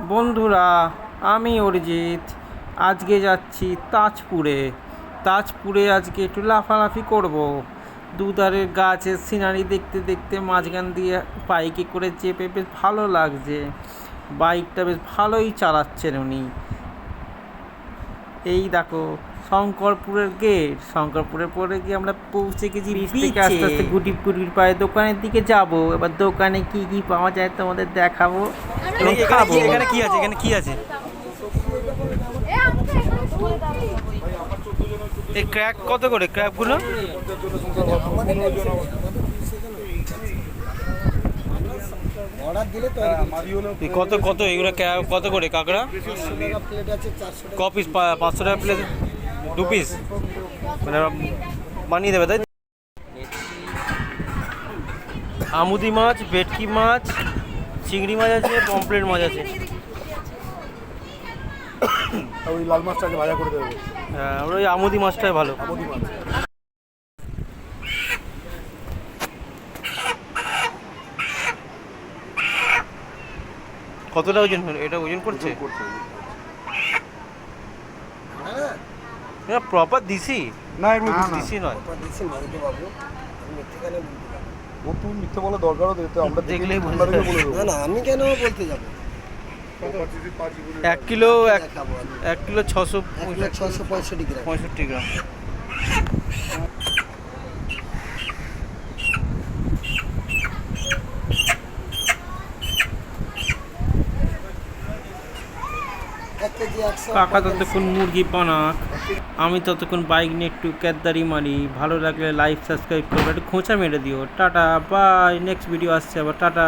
বন্ধুরা আমি অরিজিৎ। আজকে যাচ্ছি তাজপুরে। তাজপুরে আজকে একটু লাফালাফি করব। দুধারের গাছের সিনারি দেখতে দেখতে মাঝখান দিয়ে বাইকে করে চেপে বেশ ভালো লাগছে। বাইকটা বেশ ভালোই চালাচ্ছেন উনি। এই দেখো শঙ্করপুরের গেট। শঙ্করপুরের পরে গিয়ে আমরা পৌঁছে গেছি থেকে আস্তে আস্তে গুটি গুটির পায়ে দোকানের দিকে যাব। এবার দোকানে কি কি পাওয়া যায় তোমাদের দেখাবো। এবং এখানে খাব। এখানে কি আছে এখানে কি আছে? এই ক্র্যাক কত করে ক্র্যাকগুলো কত কত এগুলো কত করে কাঁকড়া? ক পিস পাঁচশো টাকা প্লেট দু পিস মানে বানিয়ে দেবে তাই তো? আমুদি মাছ ভেটকি মাছ চিংড়ি মাছ আছে পমপ্লেট মাছ আছে। ওই লাল মাছটাকে ভাজা করে দেবো। হ্যাঁ আমরা ওই আমুদি মাছটাই ভালো। মাছ। কতটা ওজন হলো এটা ওজন করছে? প্রপার দিছি? না দিছি নয়। মারুতি বাবু আমি মিথ্যে কেন বলতে যাব? ও তুমি মিথ্যে বলা দরকারও দিতে আমরা দেখলেই বলে না দেবো না আমি কেন বলতে যাব? এক কিলো এক দেখাবো আমি এক কিলো ছশো ছশো পঁয়ষট্টি গ্রাম। পঁয়ষট্টি গ্রাম। কাকা ততক্ষণ মুরগি বানাক। আমি ততক্ষণ বাইক নিয়ে একটু ক্যাদারি মারি। ভালো লাগলে লাইক সাবস্ক্রাইব করবে। একটু খোঁচা মেরে দিও। টাটা বাই নেক্সট ভিডিও আসছে আবার। টাটা।